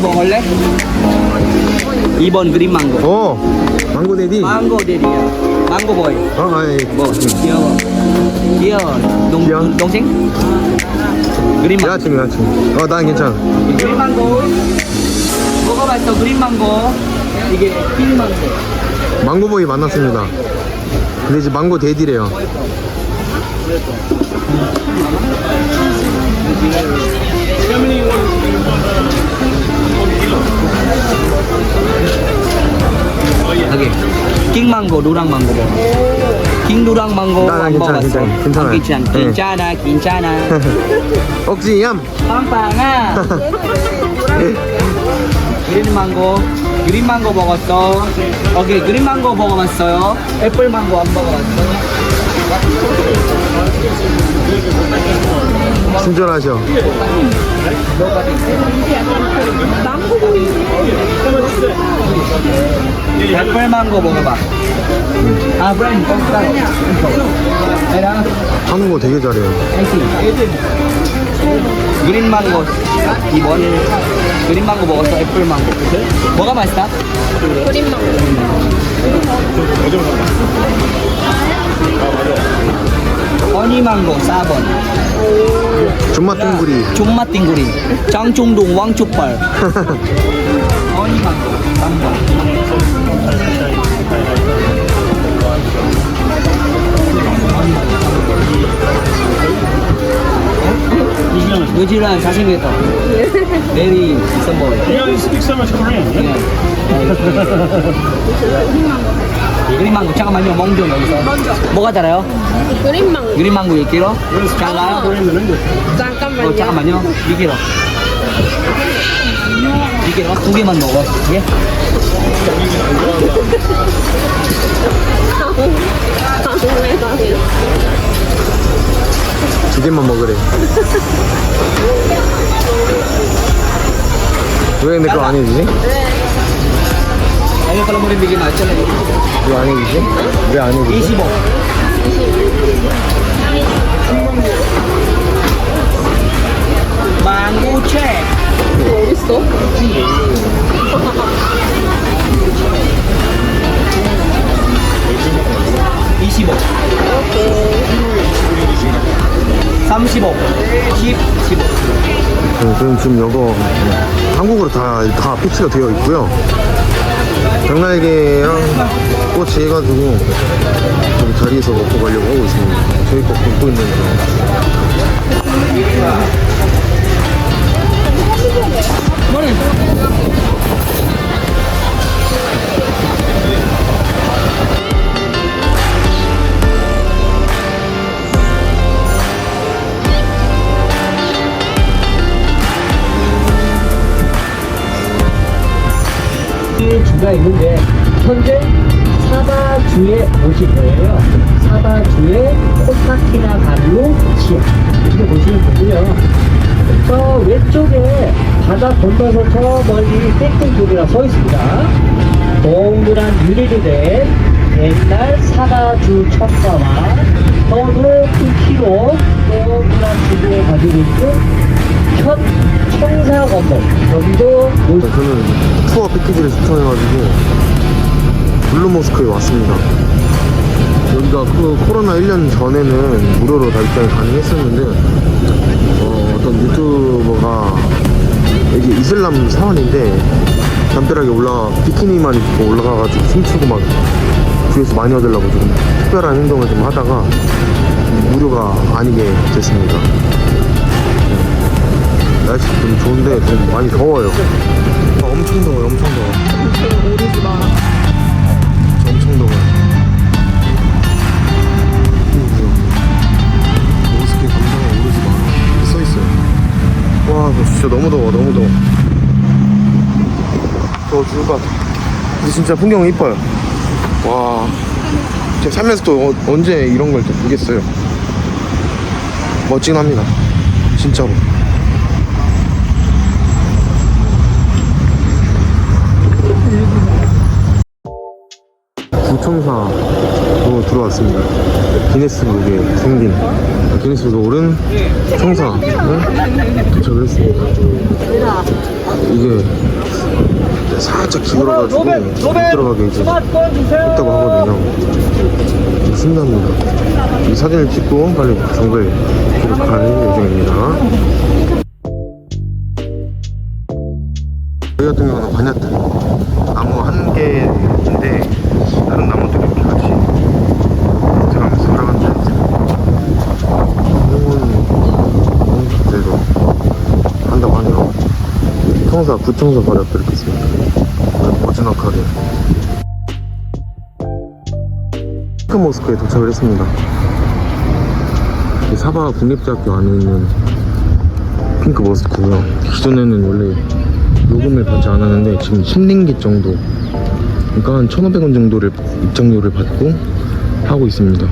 먹을래? 2번 그린 망고. 어 망고 데디 망고 데리야. 망고 보이. 어 아이 뭐 귀여워. 귀여워. 동, 귀여워? 동생? 그린 망고. 여자친구 여자친구 어난 괜찮아 그린 망고. 먹어봤어 그린 망고. 이게 흰 망고. 망고보이 만났습니다 근데 이제 망고 데디래요 여기 킹 망고, 노랑 망고 먹어. 킹 노랑 망고 나, 나 안 괜찮아. 괜찮아, 괜찮아요. 괜찮아, 네. 괜찮아, 괜찮아. 억지얌 빵빵아. 그린 망고, 그린 망고 먹었어. 오케이, 그린 망고 먹어봤어요. 애플 망고 안 먹어봤어. 친절하셔 애플 망고 먹어봐. 아, 브라인, 뻥따로. 에라, 하는 거 되게 잘해요 그린 망고. 이번 그린 망고 먹었어. 애플 망고. 뭐가 맛있다? 그린 망고. 허니 망고 4번. 존맛 둥구리 존맛 띵구리. 장충동 왕족발. 허니 망고 3번. 뉴질랜드 잘생겼다. Very simple. You don't speak so much Korean. 네. 그린 망고 잠깐만요 멍좀 여기서 뭐가 달아요? 그린 망고. 그린 망고 1kg? 잘라요? 잠깐만요. 어, 잠깐만요 2kg 2kg 두 개만 먹어 예? 두 개만 먹으래 왜내거안 해주지? Mau dibikin aja lagi 왜안 해주지? 왜 안 해주지? 25 망고 책 어딨어? 25 35 10 15 네, 저는 지금 이거 한국어로 다, 다 피치가 되어 있고요. 장날개랑 꼬치 해가지고 여기 자리에서 먹고 가려고 하고 있습니다. 저희 거 굶고 있는 중. 주가 있는데 현재 사바주에 오실 거예요. 사바주의 코타키나발루 지하 이렇게 보시면 되고요. 저 왼쪽에 바다 건너서 저 멀리 땡땡조개가 서 있습니다. 동그란 유리로 된 옛날 사바주 첨가와 어느 크기로 동그란 조개 가지고 있는 현 청사 건물 여기도 올 저는 투어 패키지를 신청해가지고 블루 모스크에 왔습니다. 여기가 그 코로나 1년 전에는 무료로 다 입장이 가능했었는데 어, 어떤 유튜버가 이게 이슬람 사원인데 담벼락에 올라가 비키니만 입고 올라가가지고 춤추고 막 주위에서 많이 얻으려고 좀 특별한 행동을 좀 하다가 무료가 아니게 됐습니다. 네. 날씨 좀 좋은데 좀 많이 더워요. 아, 엄청 더워요, 엄청 더워. 엄청 더워요. 와, 너 진짜 너무 더워, 너무 더워. 더워 죽을 것 같아. 근데 진짜 풍경은 이뻐요. 와. 제가 살면서 또 어- 언제 이런 걸 또 보겠어요. 멋진 합니다. 진짜로. 구청사 로 들어왔습니다. 기네스북에 생긴 기네스북에 오른 청사에 도착을 했습니다. 이게 살짝 기울어가지고 못 들어가게 이제 했다고 하거든요. 좀 신기합니다. 이 사진을 찍고 빨리 정글 갈 예정입니다. 저희 같은 경우는 관야트 나무 한 개인데 다른 나무들이 이렇게 같이 들어가면서 살아간다 이건 그래도 한다고 하네요 청사 구청사 바로 옆에 이렇게 있습니다 아주 버즈넉하게. 핑크모스크에 도착을 했습니다. 이 사바 국립대학교 안에 있는 핑크모스크고요. 기존에는 원래 요금을 받지 않았는데 지금 10링기 정도 그러니까 한 1,500원 정도를 입장료를 받고 하고 있습니다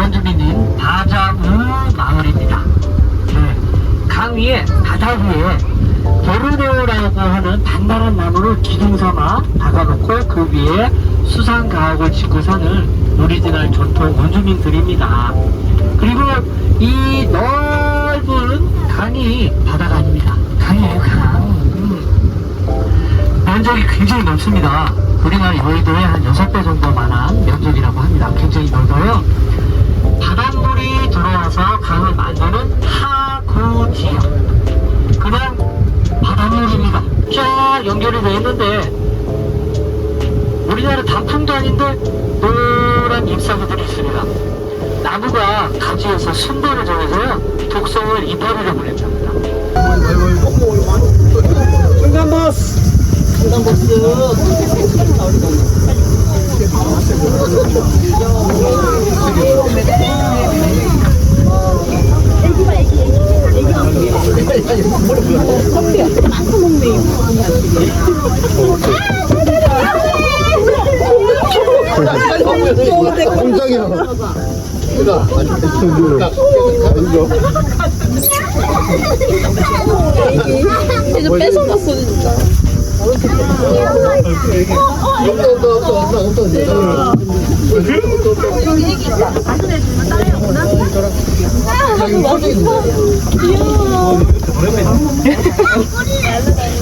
원주민인 바자우 마을입니다. 네, 강 위에 바다 위에 보르네오라고 하는 단단한 나무를 기둥 삼아 박아놓고 그 위에 수상 가옥을 짓고 사는 오리지널 전통 원주민들입니다. 그리고 이 넓은 강이 바다가 아닙니다. 강이에요, 강. 음. 면적이 굉장히 넓습니다. 우리나라 여의도의 한 6배 정도 만한 면적이라고 합니다. 굉장히 넓어요. 바닷물이 들어와서 강을 만드는 하구지역. 그냥 바닷물입니다. 쫙 연결이 되어 있는데, 우리나라 단풍도 아닌데, 노란 잎사귀들이 있습니다. 나무가 가지에서 순도를 정해서요, 독성을 이파리를 보냅니다. 이제 뺏어갔어 진짜.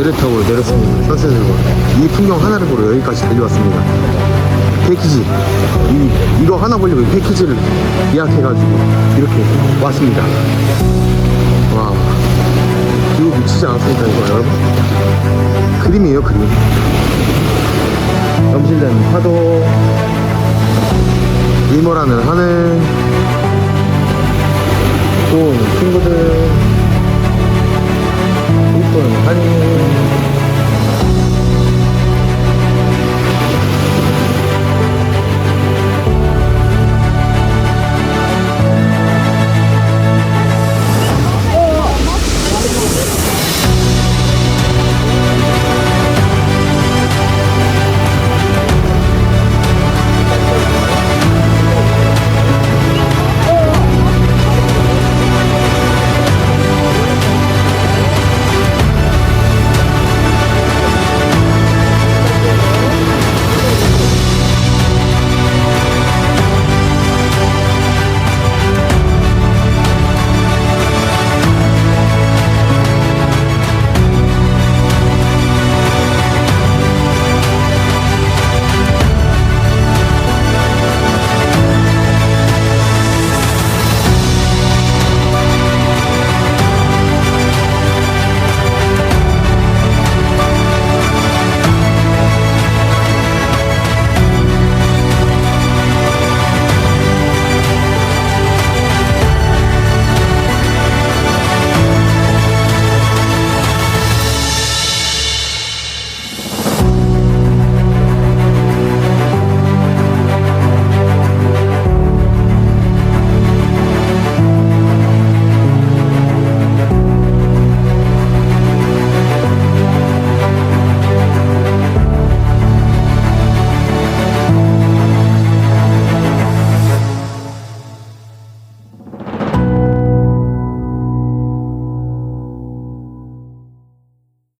저는 이 배를 타고 내렸습니다. 선셋들과 이 풍경 하나를 보러 여기까지 달려왔습니다. 패키지 이, 이거 하나 보려고 이 패키지를 예약해가지고 이렇게 왔습니다. 와 이거 미치지 않았습니까 이거 여러분? 그림이에요 그림. 넘실대는 파도 일몰하는 하늘 좋은 친구들 이쁜 하늘